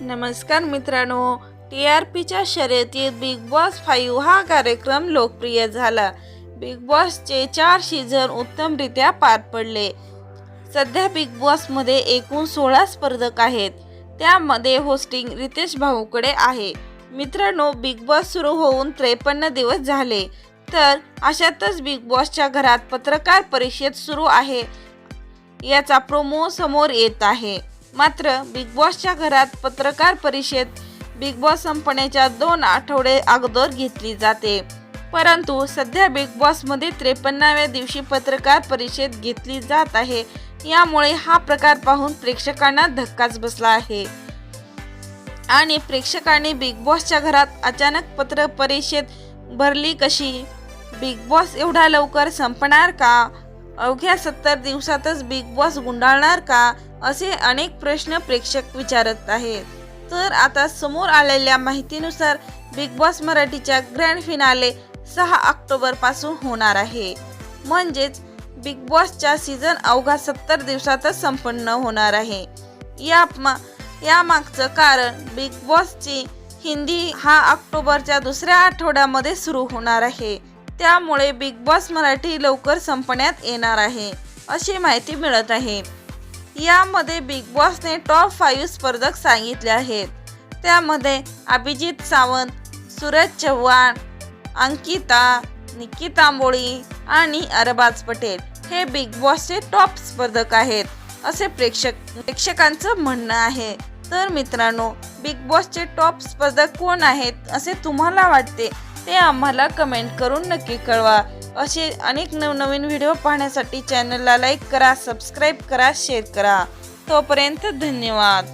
नमस्कार मित्रांनो T R पीच्या शर्यतीत बिग बॉस फाईव्ह हा कार्यक्रम लोकप्रिय झाला. बिग बॉसचे चार सीझन उत्तमरित्या पार पडले. सध्या बिग बॉसमध्ये एकूण सोळा स्पर्धक आहेत. त्यामध्ये होस्टिंग रितेश भाऊकडे आहे. मित्रांनो बिग बॉस सुरू होऊन त्रेपन्न दिवस झाले. तर अशातच बिग बॉसच्या घरात पत्रकार परिषद सुरू आहे. याचा प्रोमो समोर येत आहे. मात्र बिग बॉसच्या घरात पत्रकार परिषद बिग बॉस संपण्याच्या दोन आठवडे अगोदर घेतली जाते. परंतु सध्या बिग बॉसमध्ये त्रेपन्नाव्या दिवशी पत्रकार परिषद घेतली जात आहे. यामुळे हा प्रकार पाहून प्रेक्षकांना धक्काच बसला आहे. आणि प्रेक्षकांनी बिग बॉसच्या घरात अचानक पत्र परिषद भरली कशी? बिग बॉस एवढा लवकर संपणार का? अवघ्या सत्तर दिवसातच बिग बॉस गुंडाळणार का? असे अनेक प्रश्न प्रेक्षक विचारत आहेत. तर आता समोर आलेल्या माहितीनुसार बिग बॉस मराठीच्या ग्रँड फिनाले सहा ऑक्टोबरपासून होणार आहे. म्हणजेच बिग बॉसच्या सीझन अवघा सत्तर दिवसातच संपन्न होणार आहे. या मा यामागचं कारण बिग बॉसची हिंदी हा ऑक्टोबरच्या दुसऱ्या आठवड्यामध्ये सुरू होणार आहे. त्यामुळे बिग बॉस मराठी लवकर संपण्यात येणार आहे अशी माहिती मिळत आहे. यामध्ये बिग बॉसने टॉप फाईव्ह स्पर्धक सांगितले आहेत. त्यामध्ये अभिजित सावंत सूरज चव्हाण अंकिता निक्की तांबोळी आणि अरबाज पटेल हे बिग बॉसचे टॉप स्पर्धक आहेत असे प्रेक्षक प्रेक्षकांचं म्हणणं आहे. तर मित्रांनो बिग बॉसचे टॉप स्पर्धक कोण आहेत असे तुम्हाला वाटते? ते आम्हाला कमेंट करून नक्की कळवा. असे अनेक नवनवीन व्हिडिओ पाहण्यासाठी चॅनलला लाईक करा सबस्क्राईब करा शेअर करा. तोपर्यंत धन्यवाद.